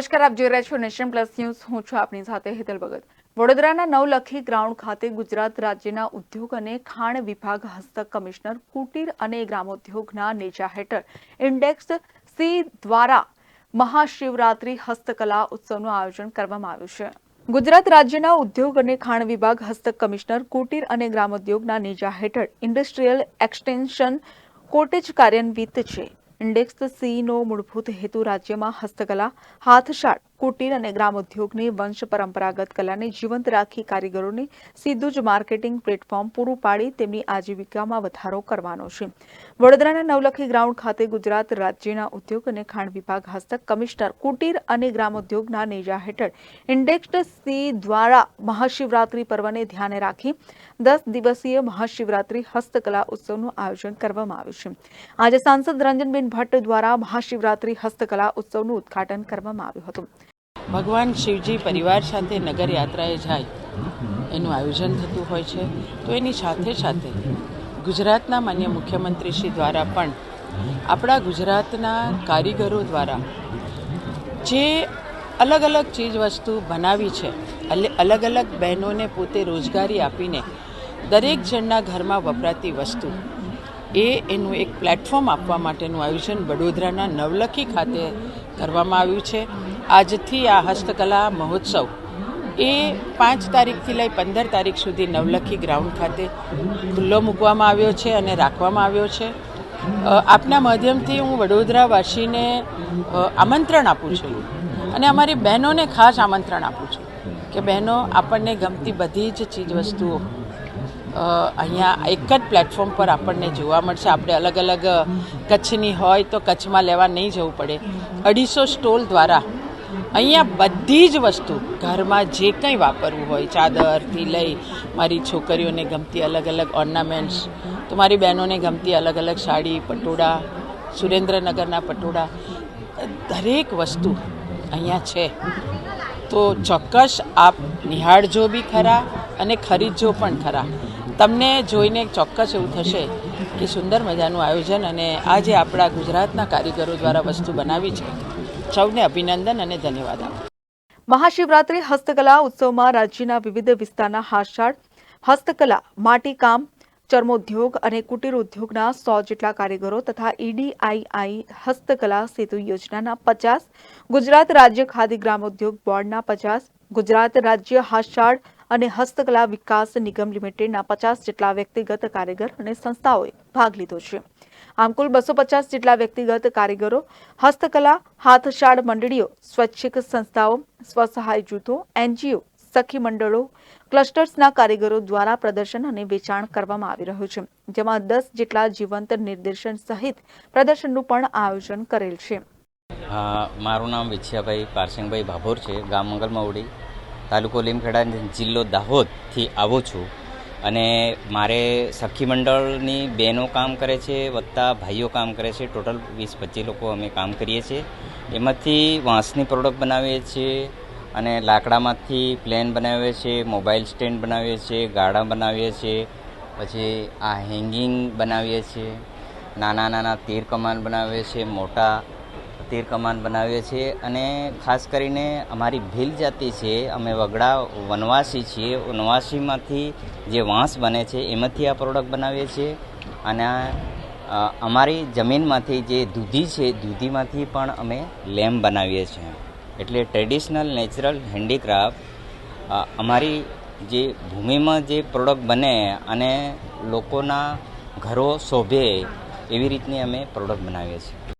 નમસ્કાર, આપ જોઈ રહ્યા છો નેશન પ્લસ ન્યૂઝ. હું છું આપની સાથે હેતલ ભગત. વડોદરાના નવલખી ગ્રાઉન્ડ ખાતે ગુજરાત રાજ્યના ઉદ્યોગ અને ખાણ વિભાગ હસ્તક કમિશનર કુટીર અને ગ્રામોદ્યોગના નેજા હેઠળ ઇન્ડેક્સ સી દ્વારા મહાશિવરાત્રી હસ્તકલા ઉત્સવનું આયોજન કરવામાં આવ્યું છે. ગુજરાત રાજ્યના ઉદ્યોગ અને ખાણ વિભાગ હસ્તક કમિશનર કુટીર અને ગ્રામોદ્યોગના નેજા હેઠળ ઇન્ડસ્ટ્રીયલ એક્સટેન્શન કોટેજ કાર્યાન્વિત છે. ઇન્ડેક્સ સી નો મૂળભૂત હેતુ રાજ્યમાં હસ્તકલા હાથશાળ કુટીર અને ગ્રામોદ્યોગની વંશ પરંપરાગત કલાને જીવંત રાખી કારીગરોને સીધું જ માર્કેટિંગ પ્લેટફોર્મ પૂરું પાડી તેમની આજીવિકામાં વધારો કરવાનો છે. વડોદરાના નવલખી ગ્રાઉન્ડ ખાતે ગુજરાત રાજ્યના ઉદ્યોગ અને ખાણ વિભાગ હસ્તક કમિશનર કુટીર અને ગ્રામોદ્યોગના નેજા હેઠળ ઇન્ડેક્સ સી દ્વારા મહાશિવરાત્રી પર્વને ધ્યાને રાખી દસ દિવસીય મહાશિવરાત્રી હસ્તકલા ઉત્સવનું આયોજન કરવામાં આવ્યું છે. આજે સાંસદ રંજનબેન ભટ્ટ દ્વારા મહાશિવરાત્રી હસ્તકલા ઉત્સવનું ઉદઘાટન કરવામાં આવ્યું હતું. ભગવાન શિવજી પરિવાર સાથે નગર યાત્રાએ જાય, એનું આયોજન થતું હોય છે. તો એની સાથે સાથે ગુજરાતના માન્ય મુખ્યમંત્રી શ્રી દ્વારા પણ આપણા ગુજરાતના કારીગરો દ્વારા જે અલગ અલગ ચીજ વસ્તુ બનાવી છે, અલ- અલગ અલગ બહેનોને પોતે રોજગારી આપીને દરેક જણના ઘરમાં વપરાતી વસ્તુ, એ એનું એક પ્લેટફોર્મ આપવા માટેનું આયોજન વડોદરાના નવલખી ખાતે કરવામાં આવ્યું છે. આજથી આ હસ્તકલા મહોત્સવ એ પાંચ તારીખથી લઈ પંદર તારીખ સુધી નવલખી ગ્રાઉન્ડ ખાતે ખુલ્લો મૂકવામાં આવ્યો છે અને રાખવામાં આવ્યો છે. આપના માધ્યમથી હું વડોદરાવાસીને આમંત્રણ આપું છું અને અમારી બહેનોને ખાસ આમંત્રણ આપું છું કે બહેનો, આપણને ગમતી બધી જ ચીજ વસ્તુઓ અહીંયા એક જ પ્લેટફોર્મ પર આપણને જોવા મળશે. આપણે અલગ અલગ કચ્છની હોય તો કચ્છમાં લેવા નહીં જવું પડે. અઢીસો સ્ટોલ દ્વારા અહીંયા બધી જ વસ્તુ. ઘરમાં જે કંઈ વાપરવું હોય, ચાદરથી લઈ મારી છોકરીઓને ગમતી અલગ અલગ ઓર્નામેન્ટ્સ તો મારી બહેનોને ગમતી અલગ અલગ સાડી, પટોળા, સુરેન્દ્રનગરના પટોળા, દરેક વસ્તુ અહીંયા છે. તો ચોક્કસ આપ નિહાળજો બી ખરા અને ખરીદજો પણ ખરા. તમને જોઈને ચોક્કસ એવું થશે કે સુંદર મજાનું આયોજન અને આજે આપણા ગુજરાતના કારીગરો દ્વારા વસ્તુ બનાવી છે સૌને અભિનંદન અને ધન્યવાદ. મહાશિવરાત્રી હસ્તકલા ઉત્સવમાં રાજ્યના વિવિધ વિસ્તારના હાથશાળ, હસ્તકલા, માટીકામ, ચર્મોદ્યોગ અને કુટીર ઉદ્યોગના સો જેટલા કારીગરો તથા ઈડીઆઈઆઈ હસ્તકલા સેતુ યોજનાના પચાસ, ગુજરાત રાજ્ય ખાદી ગ્રામોદ્યોગ બોર્ડના પચાસ, ગુજરાત રાજ્ય હાથશાળ અને હસ્તકલા વિકાસ નિગમ લિમિટેડના પચાસ જેટલા વ્યક્તિગત કારીગર અને સંસ્થાઓએ ભાગ લીધો છે. આમ કુલ બસો પચાસ જેટલા વ્યક્તિગત કારીગરો, હસ્તકલા, હાથશાળ મંડળીઓ, સ્વૈચ્છિક સંસ્થાઓ, સ્વસહાય જૂથો, એનજીઓ, સખી મંડળો, ક્લસ્ટર્સના કારીગરો દ્વારા પ્રદર્શન અને વેચાણ કરવામાં આવી રહ્યું છે, જેમાં દસ જેટલા જીવંત નિર્દેશન સહિત પ્રદર્શનનું પણ આયોજન કરેલ છે. મારું નામ વિછિયાભાઈ પારસિંગભાઈ ભાભોર છે, ગામ મંગલમાવડી તાલુકો લીમખેડા, જિલ્લો દાહોદથી આવું છું. અને મારે સખી મંડળની બહેનો કામ કરે છે, વત્તા ભાઈઓ કામ કરે છે, ટોટલ વીસ પચીસ લોકો અમે કામ કરીએ છીએ. એમાંથી વાંસની પ્રોડક્ટ બનાવીએ છીએ અને લાકડામાંથી પ્લેન બનાવીએ છીએ, મોબાઈલ સ્ટેન્ડ બનાવીએ છીએ, ગાડા બનાવીએ છીએ, પછી આ હેંગિંગ બનાવીએ છીએ, નાના નાના તીર કમાન બનાવીએ છીએ, મોટા તીર કમાન બનાવીએ છીએ અને ખાસ કરીને અમારી ભીલ જાતિ છે, અમે વગડા વનવાસી છીએ, વનવાસીમાંથી જે વાંસ બને છે, એમાંથી આ પ્રોડક્ટ બનાવીએ છીએ. અને અમારી જમીનમાંથી જે દૂધી છે, દૂધીમાંથી પણ અમે લેમ્પ બનાવીએ છીએ. એટલે ટ્રેડિશનલ નેચરલ હેન્ડીક્રાફ્ટ અમારી જે ભૂમિમાં જે પ્રોડક્ટ બને અને લોકોના ઘરો શોભે એવી રીતની અમે પ્રોડક્ટ બનાવીએ છીએ.